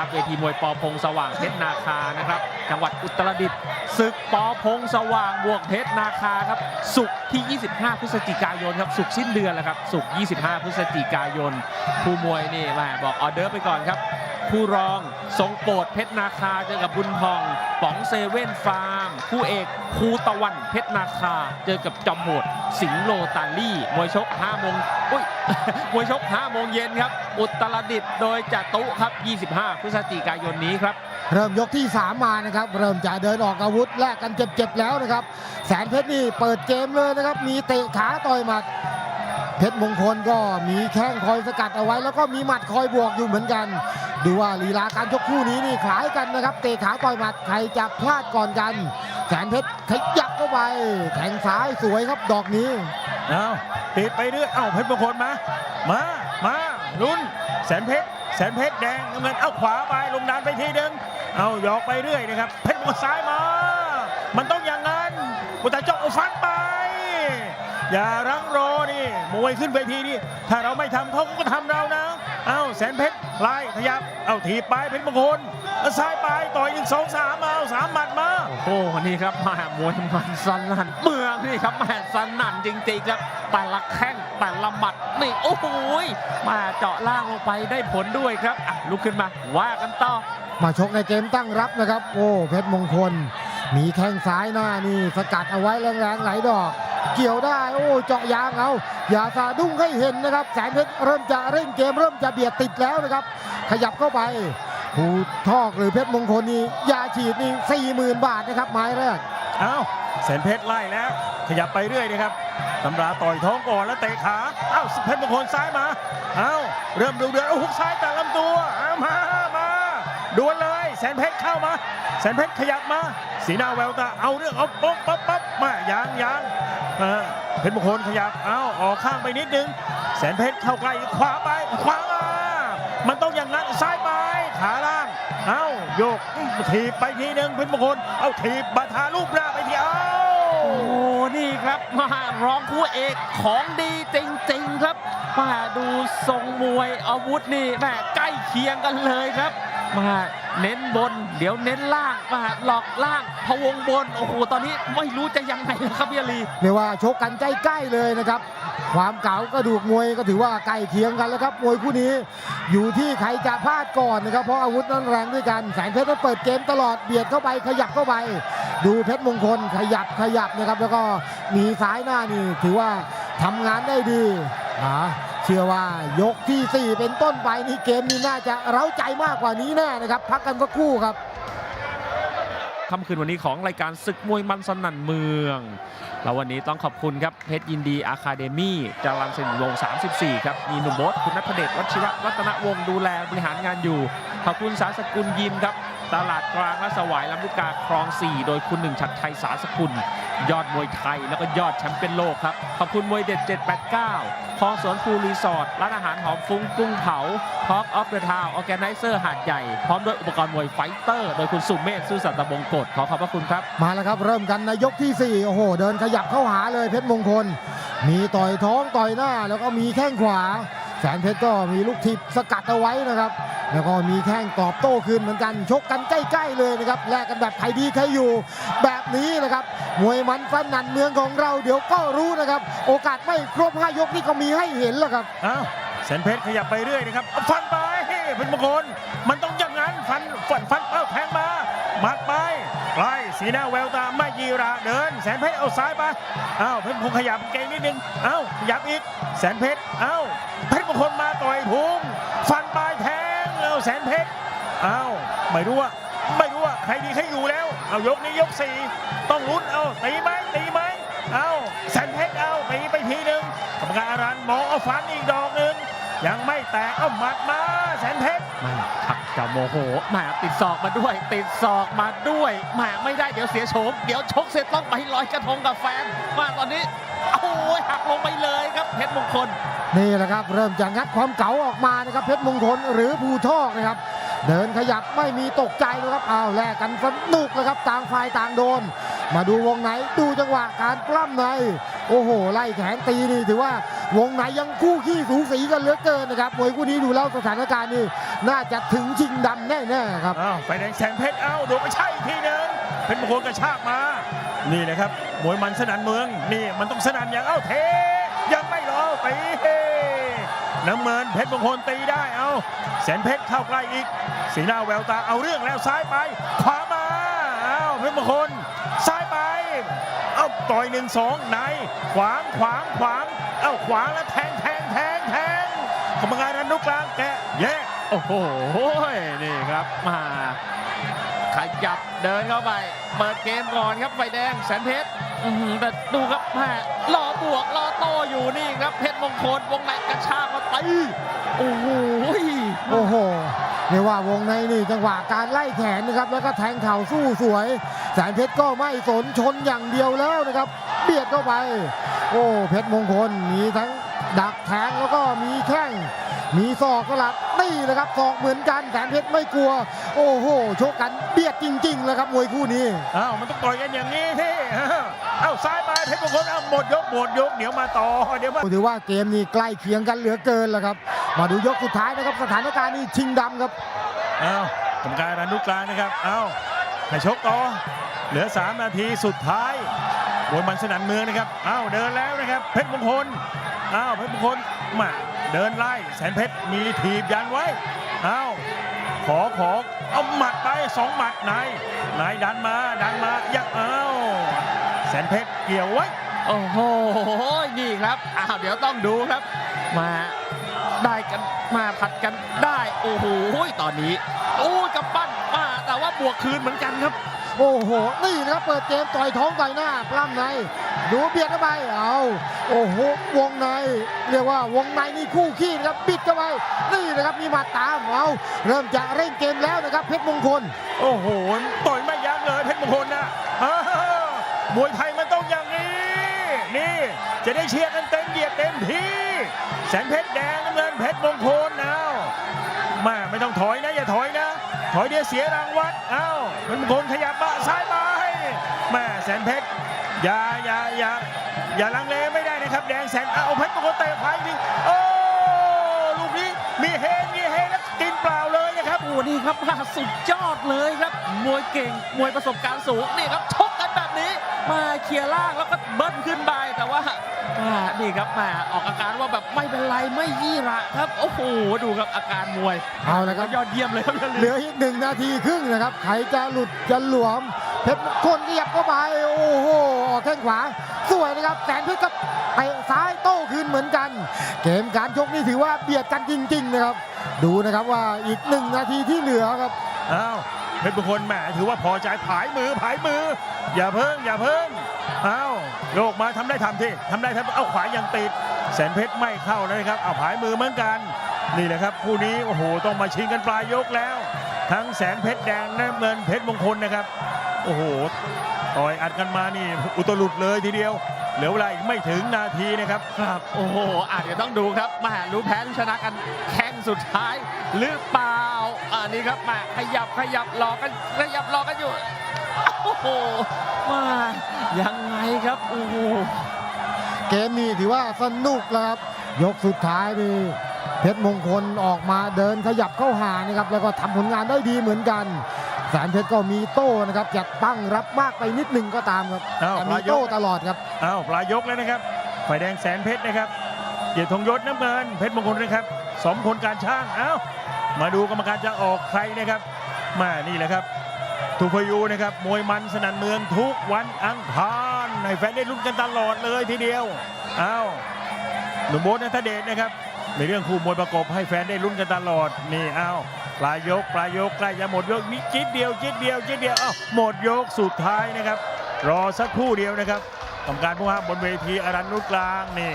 ครับเวทีมวยปอพงสว่างเพชรนาคานะครับ จังหวัดอุตรดิตถ์ศึกปอพงสว่างบวกเพชรนาคาครับ สุกที่ 25 พฤศจิกายนครับ สุกสิ้นเดือนแล้วครับ สุก 25 พฤศจิกายน ผู้มวยนี่แหมบอกออเดอร์ไปก่อนครับ ผู้รอง ทรงโปรดเพชรนาคาเจอกับบุญทองป๋องเซเว่นฟาร์ม คู่เอกภูตะวันเพชรนาคา เจอกับจอมโหด สิงโลตาลี่ มวยชก5โมงอุ้ยมวยชก5โมงเย็นครับ อุตรดิตถ์โดยจตุครับ 25 พฤศจิกายนนี้ครับ เริ่มยกที่ 3 มานะครับ เริ่มจะเดินออกอาวุธแลกกันเจ็บๆแล้วนะครับ แสนเพชรนี่เปิดเกมเลยนะครับ มีเตะขาต่อยหมัดเพชรมงคลก็มีแข้งคอยสกัดเอาไว้ แล้วก็มีหมัดคอยบวกอยู่เหมือนกัน ดูว่าลีลาการชกคู่นี้นี่คล้ายกันนะครับเตะขาต่อยหมัดใครจะพลาดก่อนกันแสนเพชรขยับเข้าไปแทงซ้ายสวยครับดอกนี้เอาติดไปเรื่อยเอ้าเพชรมงคลมา มามาลุ้นแสนเพชรแสนเพชรแดงน้ำเงินเอาขวาไปลงดานไปทีหนึงเอาหยอกไปเรื่อยนะครับเพชรมงคลซ้ายมา มันต้องอย่างนั้นบุตรจกเอาฟันไป อย่ารังรอนี่มวยขึ้นเวทีนี่ถ้าเราไม่ทำเขาก็ทำเรานะเอาแสนเพชรไล่ขยับเอาถีบไปเพชรมงคลเอาซ้ายไปต่อยหนึ่งสองสามเอาสามหมัดมาโอ้โหนี่ครับแมามวยมันสนั่นเมืองนี่ครับแม่สนั่นจริงๆครับแต่ละแข้งแต่ละหมัดนี่โอ้โหมาเจาะล่างลงไปได้ผลด้วยครับอะลุกขึ้นมาว่ากันต่อมาชกในเกมตั้งรับนะครับ โอ้เพชรมงคล มีแข้งซ้ายหน้านี่สกัดเอาไว้แรงๆไหลายดอก เกี่ยวได้โอ้เจาะยางเอาอย่าสะดุ้งให้เห็นนะครับแสนเพชรเริ่มจะเร่งเกมเริ่มจะเบียดติดแล้วนะครับ ขยับเข้าไปผู้ทอกหรือเพชรมงคลนี่ยาฉีดนี่สี่หมื่นบาทนะครับไม้แรกเอาแสนเพชรไล่แล้ว ขยับไปเรื่อยนะครับตำราต่อยท้องก่อนแล้วเตะขาเอ้าเพชรมงคลซ้ายมาเอ้าเริ่มดูเดือดเอาหุกซ้ายแต่ลำตัวเอามามา ดวลเลยแสนเพชรเข้ามา แสนเพชรขยับมา สีหน้าแววตาเอาเรื่องเอาป๊บปั๊บปั๊บมายางยางเออเพชรมงคลขยับเอาออกข้างไปนิดนึง แสนเพชรเข้าใกล้ขวาไปขวามามันต้องอย่างนั้นซ้ายไปขาล่างเอาโยกถีบไปทีหนึ่งเพชรมงคลเอาถีบบาทาลูกหน้าไปทีเอาโอ้โหนี่ครับมาร้องคู่เอกของดีจริงๆครับมาดูทรงมวยอาวุธนี่แม่ใกล้เคียงกันเลยครับ มาเน้นบน เดี๋ยวเน้นล่างมาหลอกล่างพะวงบนโอ้โหตอนนี้ไม่รู้จะยังไงครับพี่ลีเรียกว่าชกกันใกล้ๆเลยนะครับ ความเก่ากระดูกมวยก็ถือว่าใกล้เคียงกันแล้วครับมวยคู่นี้ อยู่ที่ใครจะพลาดก่อนนะครับเพราะอาวุธนั้นแรงด้วยกันแสนเพชรนั้นเปิดเกมตลอดเบียดเข้าไปขยับเข้าไป ดูเพชรมงคลขยับขยับนะครับ แล้วก็มีซ้ายหน้านี่ถือว่าทำงานได้ดีอ่า เชื่อว่ายกที่ 4 เป็นต้นไปนี่เกมนี้น่าจะเร้าใจมากกว่านี้แน่นะครับ พักกันสักครู่ครับค่ำคืนวันนี้ของรายการศึกมวยมันสนั่นเมือง แล้ววันนี้ต้องขอบคุณครับเพชรยินดีอาคาเดมี่จรัญสนิทวง 34 ครับ มีหนุ่มบสคุณนัทเดชวัชิระรัตนวงศ์ดูแลบริหารงานอยู่ ขอบคุณสาสกุลยิมครับ ตลาดกลางและสวายลำลูกกาคลอง 4 โดยคุณหนึ่งชัดชัยสาสกุล ยอดมวยไทยแล้วก็ยอดแชมป์เปี้ยนโลกครับ ขอบคุณมวยเด็ด 789คลองสวนภูรีสอร์ทร้านอาหารหอมฟุ้งกุ้งเผาพอกออฟเดอะทาวออแกไนเซอร์หาดใหญ่ พร้อมด้วยอุปกรณ์มวยไฟเตอร์ โดยคุณสุเมธซื่อสัตย์บงกฎขอขอบพระคุณครับ มาแล้วครับเริ่มกันในยกที่ 4 โอ้โห เดินขยับเข้าหาเลยเพชรมงคล มีต่อยท้องต่อยหน้าแล้วก็มีแข้งขวา แสนเพชรก็มีลูกทิพสกัดเอาไว้นะครับ แล้วก็มีแข้งตอบโต้คืนเหมือนกัน ชกกันใกล้ๆเลยนะครับแลกกันแบบใครดีใครอยู่ แบบนี้นะครับมวยมันฟันนันเมืองของเราเดี๋ยวก็รู้นะครับ โอกาสไม่ครบห้ายกนี่ก็มีให้เห็นแล้วครับเอาแสนเพชรขยับไปเรื่อยนะครับฟันไปเพชรมงคลมันต้องอย่างนั้นฟันฟันฟันเอ้าแทงมา สีหน้าแววตาไม่ยีราเดิน แสนเพชรเอาซ้ายไปเอ้าเพชรมงคลขยับเก่งนิดนึงเอ้าขยับอีกแสนเพชรเอ้าเพชรมงคลมาต่อยพุงฟันปลายแทงเอาแสนเพชรเอ้าไม่รู้ว่าไม่รู้ว่าใครดีใครอยู่แล้วเอายกนี้ยกสี่ต้องลุ้นเอาตีไหมตีไหมเอาแสนเพชรเอาตีไปทีหนึ่งกรรมการอารันมองเอาฟันอีกดอกหนึ่งยังไม่แตกเอาหมัดมาแสนเพชรแม่ชั จะโมโหแหมาติดศอกมาด้วย ติดศอกมาด้วยแหมาไม่ได้เดี๋ยวเสียโฉมเดี๋ยวชกเสร็จต้องไปลอยกระทงกับแฟนมาตอนนี้โอ้ยหักลงไปเลยครับเพชรมงคลนี่แหละครับ เริ่มจะงัดความเก๋าออกมานะครับเพชรมงคลหรือภูทอกนะครับ เดินขยับไม่มีตกใจนะครับอ้าวแลกกันสนุกเลยครับต่างฝ่ายต่างโดน มาดูวงไหนดูจังหวะการปล้ำใน โอ้โห ไล่แขนตีนี่ถือว่าวงในยังคู่ขี้สูสีกันเหลือเกินนะครับมวยคู่นี้ดูแล้วสถานการณ์นี่น่าจะถึงชิงดำแน่ๆครับอ้าวไฟแดงแสงเพชรเอ้าโดนไปใช่อีกทีหนึงเพชรมงคลกระชากมา นี่นะครับมวยมันสนันเมืองนี่มันต้องสนันอย่างเอ้าเทยังไม่รอตีเฮน้ำเงินเพชรมงคลตีได้เอาแสนเพชรเข้าใกล้อีก สีหน้าแววตาเอาเรื่องแล้วซ้ายไปขวามา ต่อยหนึ่งสองในขวางขวางขวางเอาขวางแล้วแทงแทงแทงแทงกรรมการอนุกลางแกะแยกโอ้โหนี่ครับมาขยับเดินเข้าไป เปิดเกมก่อนครับไฟแดงแสนเพชรอื้อหือแต่ดูครับแม่รอบวกรอโต้อยู่นี่ครับเพชรมงคลวงในกระชากมาตีโอ้โหโอ้โห เรียกว่าวงในนี่จังหวะการไล่แขนนะครับ แล้วก็แทงเข่าสู้สวย แสนเพชรก็ไม่สนชนอย่างเดียวแล้วนะครับ เบียดเข้าไป โอ้เพชรมงคลมีทั้งดักแทงแล้วก็มีแข้ง มีศอกสลับนี่แหละครับศอกเหมือนกันแสนเพชรไม่กลัว โอ้โหโชกกันเบียดจริงๆเลยครับมวยคู่นี้อ้าวมันต้องต่อยกันอย่างนี้ที่เอ้าซ้ายไปเพชรมงคลเอาหมดยกหมดยกเดี๋ยวมาต่อเดี๋ยวมาถือว่าเกมนี้ใกล้เคียงกันเหลือเกินแล้วครับ มาดูยกสุดท้ายนะครับสถานการณ์นี้ชิงดำครับเอ้ากรรมการอนุกลางนะครับเอ้าให้ชกต่อเหลือ 3 นาทีสุดท้ายมวยมันสนันเมืองนะครับเอ้าเดินแล้วนะครับเพชรมงคลเอ้าเพชรมงคลมา เดินไล่แสนเพชรมีถีบยันไว้เอาขอขอเอาหมัดไปสองหมัดนายนายดันมาดันมายักเอ้าแสนเพชรเกี่ยวไว้โอ้โหนี่ครับอ้าวเดี๋ยวต้องดูครับ มาได้กันมาผัดกันได้ โอ้โหตอนนี้ โอ้ยกำปั้นมาแต่ว่าบวกคืนเหมือนกันครับ โอ้โห นี่นะครับเปิดเกมต่อยท้องต่อยหน้าปล้ำในดูเบียดเข้าไปเอาโอ้โหวงใน เรียกว่าวงในนี่คู่ขี้นะครับบิดเข้าไปนี่นะครับมีหมาตามเอาเริ่มจะเร่งเกมแล้วนะครับเพชรมงคล โอ้โหต่อยไม่ยั้งเลยเพชรมงคลนะอาวมวยไทยมันต้องอย่างนี้ นี่ จะได้เชียร์กันเต็มเหยียดเต็มที่ แสนเพชรแดงน้ำเงินเพชรมงคลเอามาไม่ต้องถอยนะอย่าถอยนะ ถอยเดี๋ยวเสียรางวัลเอ้ามันคงขยับมาซ้ายไปแม่แสนเพชรอย่าอย่าอย่าอย่าลังเลไม่ได้นะครับ แดงแสนเอาเพชรมงคลเตะไปจริโอ้ลูกนี้มีเฮมีเฮแล้วกินเปล่าเลยนะครับโอ้นี่ครับสุดยอดเลยครับมวยเก่งมวยประสบการณ์สูงนี่ครับ มาเคลียร์ล่างแล้วก็เบิ้ลขึ้นไปแต่ว่าอ่านี่ครับมาออกอาการว่าแบบไม่เป็นไรไม่ยี่ระครับโอ้โหดูครับอาการมวยเอาละครับยอดเยี่ยมเลยครับอย่าเหลืลืมออีกหนึ่งนาทีครึ่งนะครับใครจะหลุดจะหลวมเพชรมงคลขยับเข้าไปโอ้โหออกแข้งขวาสวยนะครับแสนเพชรก็เตะซ้ายโต้คืนเหมือนกัน เกมการชกนี่ถือว่าเบียดกันจริง ๆ นะครับ ดูนะครับว่าอีกหนึ่งนาทีที่เหลือครับอ้าว เพชรบุคลแหมถือว่าพอใจผายมือผายมือ อย่าเพิ่งอย่าเพิ่งอ้าวโยกมาทำได้ทำที่ทำได้ทำเอาขวายังติด แสนเพชรไม่เข้าเลยครับเอาผายมือเหมือนกัน นี่แหละครับคู่นี้โอ้โหต้องมาชิงกันปลายยกแล้ว ทั้งแสนเพชรแดงน้ำเงินเพชรมงคลนะครับโอ้โหต่อยอัดกันมานี่อุตลุดเลยทีเดียวเหลือเวลาอีกไม่ถึงนาทีนะครับครับ โอ้โหอาจจะต้องดูครับมารู้แพ้รู้ชนะกันแข่งสุดท้ายหรือเปล่า อันนี้ครับมาขยับขยับรอกันขยับรอกันอยู่โอ้โหมายังไงครับโอ้โหเกมนี้ถือว่าสนุกแล้วครับ ยกสุดท้ายนี่เพชรมงคลออกมาเดินขยับเข้าหานะครับ แล้วก็ทำผลงานได้ดีเหมือนกันแสนเพชรก็มีโต้นะครับจะตั้งรับมากไปนิดหนึ่งก็ตามครับอ้าวแต่ปมีลายยโต้กตลอดครับอ้าวปลายยกแล้วนะครับฝ่ายแดงแสนเพชรนะครับเกียรติธงยศน้ำเงินเพชรมงคลนะครับสมพลการช่างเอ้า มาดูกรรมการจะออกใครนะครับมานี่แหละครับทูพยูนะครับมวยมันสนันเมืองทุกวันอังคารให้แฟนได้ลุ้นกันตลอดเลยทีเดียวเอ้าหนุ่มโบ๊ทนัทเดชนะครับ ในเรื่องคู่มวยประกบให้แฟนได้ลุ้นกันตลอดนี่เอ้าปลายยกปลายยกใกล้จะหมดยกนิดจิดเดียวจิดเดียวจิดเดียวเอ้าหมดยกสุดท้ายนะครับ รอสักครู่เดียวนะครับกรรมการผู้ห้ามบนเวทีอรันนุกลางนี่